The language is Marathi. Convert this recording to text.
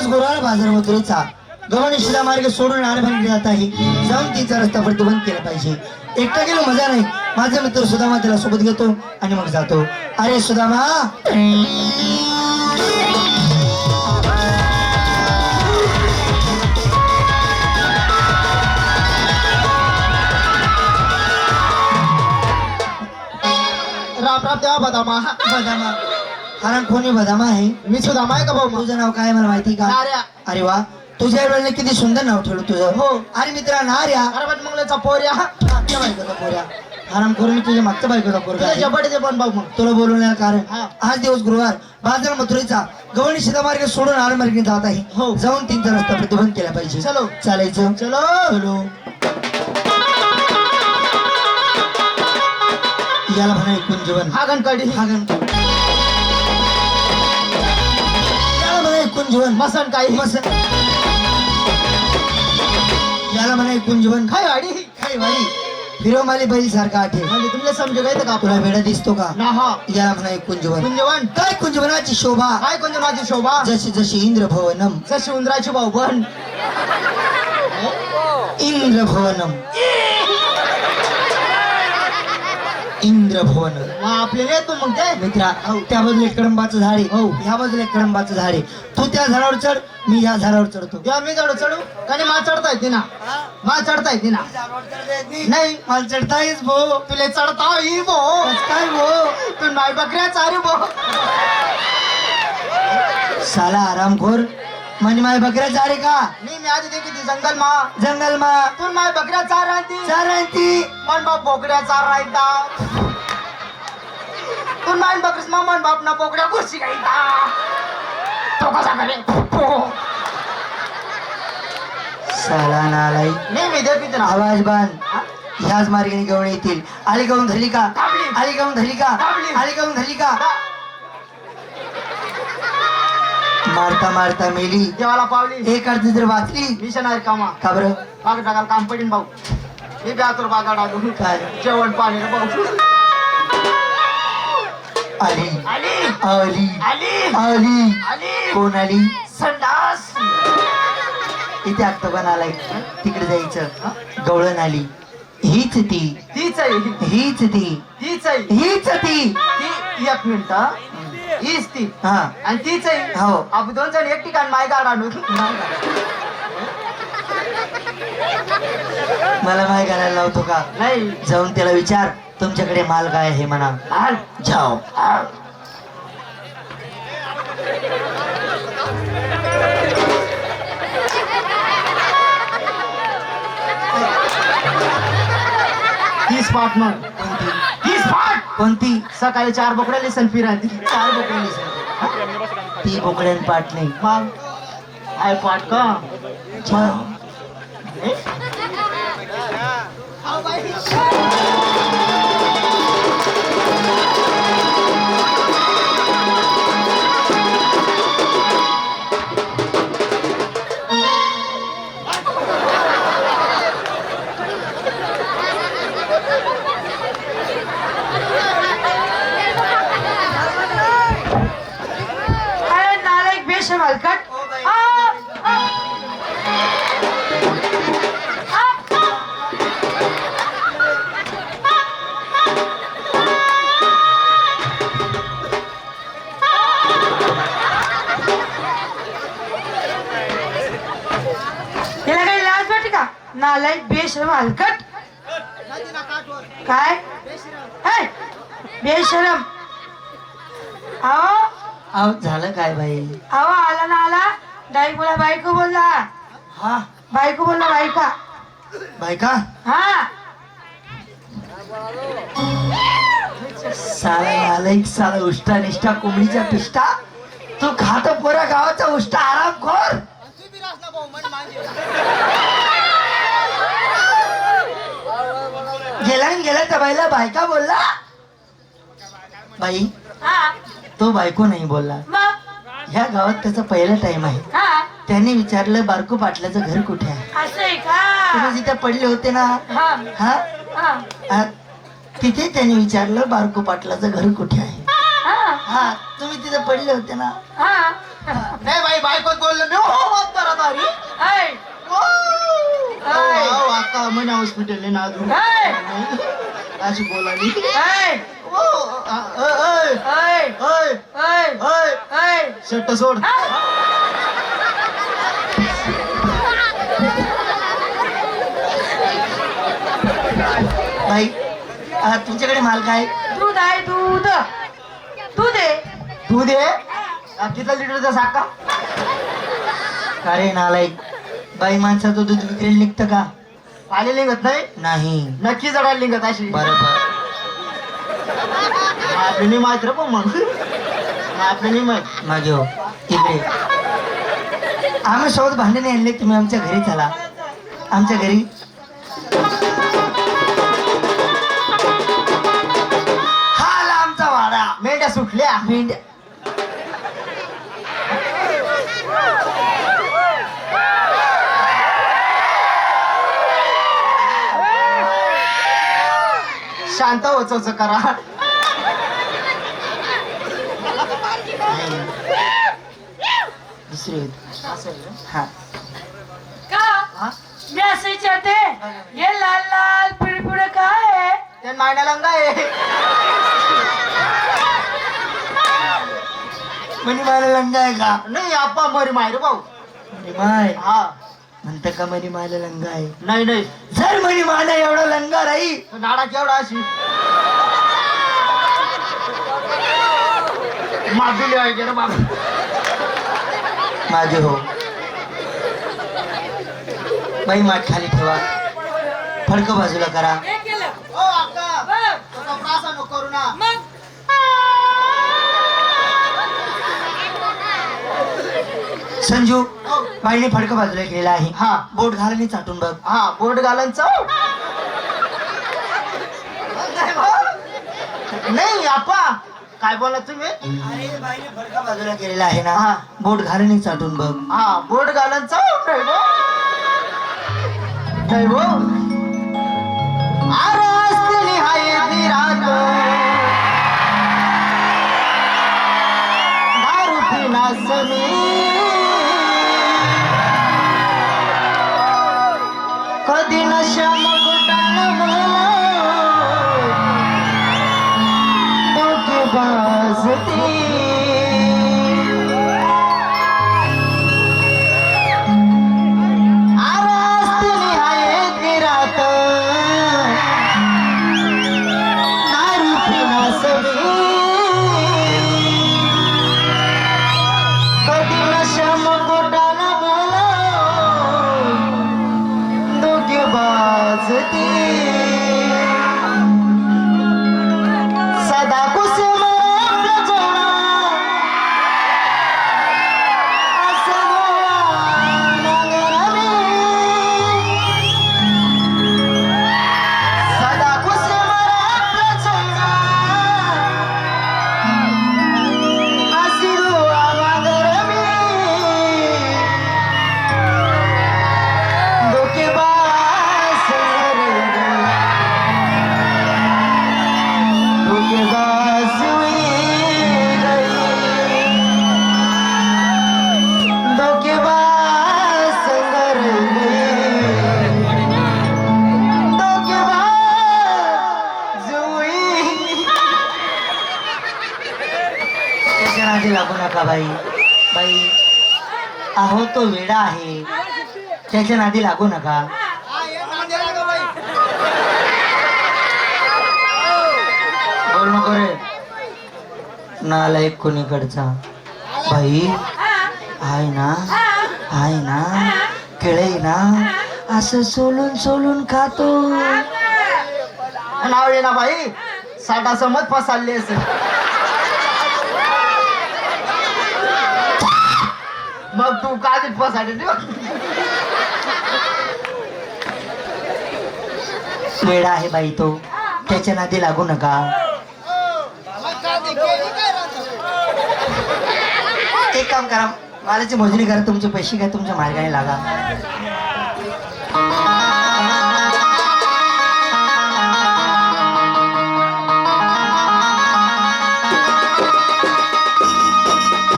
दिवस गुरुवार बाजार मथुरेचा गव्हाणी शिला मार्ग सोडून आडभारी जात आहे जाऊन तिचा रस्ता प्रतिबंध केला पाहिजे. एकटा गेलो मजा नाही. माझा मित्र सुदामा त्याला सोबत घेतो आणि मग जातो. अरे सुदामा! राम राम देवा बदामा. बदामा. कारण कोणी बदामा आहे. मी सुद्धा माय का भाऊ तुझं नाव काय मला माहिती का? अरे वा. तुझ्या वेळेला किती सुंदर नाव ठेवलं तुझं. हो. अरे मित्रा नार्या. अरे पण मंगलाचा पोर्या. मागच्या बायकोचा पोऱ्या आराम करून मी तुझ्या मागच्या बायकोचा पोरगा. जबडचे पण भाऊ मग. तुला बोलवण्याचं कारण. आज दिवस गुरुवार. बाजार मथुरेचा गवणी सीतामार्ग सोडून आळमार्गे जात आहे. हो. जाऊन तीनचा रस्ता प्रतिबंध केला पाहिजे. चलो. चालायचं? चलो. चलो. याला म्हणा एकूण जीवन. हा गणकडी हा गण याला म्हणा एकूण जीवन मसन काही मस याला म्हणा एकूण जीवन काय वाडी? काय वाई फिरोमाली बैल सारखा आठे. म्हणजे तुमले समजू काय का तुला वेळा दिसतो का? ना हा. याला म्हणा एकूण जीवन. कुंजवन काय कुंजवनाची शोभा. काय कुंज माझी शोभा? जशी जशी इंद्र भवनम जशी उंदराची भाऊ पण इंद्र भवनम इंद्र भवन आपले नाही तू मग ते मित्रा त्या बाजूला कडंबाचं झाड आहे. हो. ह्या बाजूला एक कडंबाचं झाड आहे. तू त्या झाडावर चढ मी ह्या झाडावर चढतो. तेव्हा मी चढू चढू? कधी मा चढता येते ना? मा चढता येते ना नाही मला चढता भो. तुले चढता येई भो काय भो? तू नाही बकऱ्या चारी भो. साला आरामखोर. म्हणजे माझ्या बकऱ्या चारे का? मी मी आधी देखी ती जंगल मा जंगल मा तू माय बकऱ्या चार राहती चार आहे ती मन बाप बोकड्या चार राहता. तू माय बकरीस मा मन बाप ना बोकड्या गोष्टी गायता तो कसा करे? साला नालाई. नाही मी देखील ना आवाज बांध. ह्याच मार्गाने गवण येतील. आली गाऊन धरली का. आली गाऊन धरली का. आली गाऊन धरली का? मारता मारता मेली. देवाला पावली. एक अर्धी जर वाचली मिशन आहे कामा. का बरं? बाग टाकाल काम पडीन भाऊ. मी बी आतुर बागा टाकू काय? जेवण पाणी रे भाऊ. आली. आली. आली. आली. आली. आली. कोण आली? संडास. इथे आत्तापण आलाय. तिकडे जायचं. गवळण आली. हीच ती. तीच आहे. हीच ती. हीच ती. ती एक मिनिट. हीच ती. हा. आणि तीच आहे. हो. आपण दोन जण एक ठिकाण माय गाड आणू. मला माय घालायला लावतो का? नाही. जाऊन त्याला विचार. तुमच्याकडे माल काय आहे म्हणा. हाल. जाओ. हाल. तीस कोणती? पाठ कोणती सकाळी चार बोकड्या लिसन फिरायची चार बोकड्या दिसत. ती बोकड्यान पाठ नाही. मग आहे पाठ का? मग स्पेशल वर्ल्ड कट बेशरम हलकट काय? बेशरम। आओ। अहो झालं काय बाई? अहो आला ना आला. डाई बोला बायको बोलला. हा? बायको बोलला बायका. बायका? हा. साला नालायक साला उष्टा निष्ठा कोंबडीचा पिष्टा. तू खातो पोऱ्या गावाचा उष्टा आराम खोर गेला गेला त्या बाईला बायका बोलला. बाई? हा. तो बायको नाही बोलला. ह्या गावात त्याचा पहिला टाइम आहे. हा. त्याने विचारलं बारको पाटलाचं घर कुठे आहे? तुम्ही जिथे पडले होते ना? हा. तिथे त्याने विचारलं बारको पाटलाचं घर कुठे आहे? हा. हा तुम्ही तिथे पडले होते ना? हा. नाही बाई बायकोत बोललो मी? हो हॉस्पिटल ना अजून अशी बोलाली. शर्ट सोड. बाई तुमच्याकडे माल काय? दूध आहे दूध. दूध आहे. तू दे अ, किती लिटरचा साका? अरे नालायक बाई माणसाचं दूध विक्रेल निघतं का? पाणी लिंगत नाही? नाही. नक्की जडायला लिंगत अशी. बरोबर. आपली नाही माहीत रे पण मग. मागे हो. इकडे आम्ही सोबत भांडणे आणले तुम्ही आमच्या घरी चला. आमच्या घरी. हा आला आमचा वाडा. मेंढ्या सुटल्या. मेंढ्या. शांत हो चौच करा नाही. दुसरी? हा का हा? मी असं विचारते हे लाल लाल पिढी पिढे काय आहे ते लंगा आहे म्हणे मला लंगा आहे का नाही आप्पा मरी माय रे भाऊ माय हा म्हणतं का म्हणे मला लंगा आहे. नाही नाही. जर म्हणे मला एवढा लंगा राही तो नाडा केवढा अशी? मागुली आहे की मागे हो. बाई माठ खाली ठेवा. फडकं बाजूला करा. हे संजू. बाईने फडकं बाजूला केलेलं आहे. हा. बोट घालणी चाटून बघ. हा बोट घालन चव नाही आप्पा. काय बोला तुम्ही? अरे बाईने फडकं बाजूला केलेला आहे ना. हा. बोट घालणी चाटून बघ. हा बोट घालन चव नाही भो नाही भो अरे असते हाय ती रात. दारू पिना समी قد نشا مقام तो वेडा आहे. त्याच्या नादी लागू नका. बोल नको रे नालायक कोणीकडचा. बाई आहे ना? आहे ना? केळे ना? असं सोलून सोलून खातो. नाव ये ना बाई. साठा समज फसालली असेल मग तू का फसाडी वेडा आहे बाई तो. त्याच्या नादी लागू नका. एक काम करा मालाची मोजणी करा तुमचे पैसे घ्या तुमच्या मार्गाने लागा.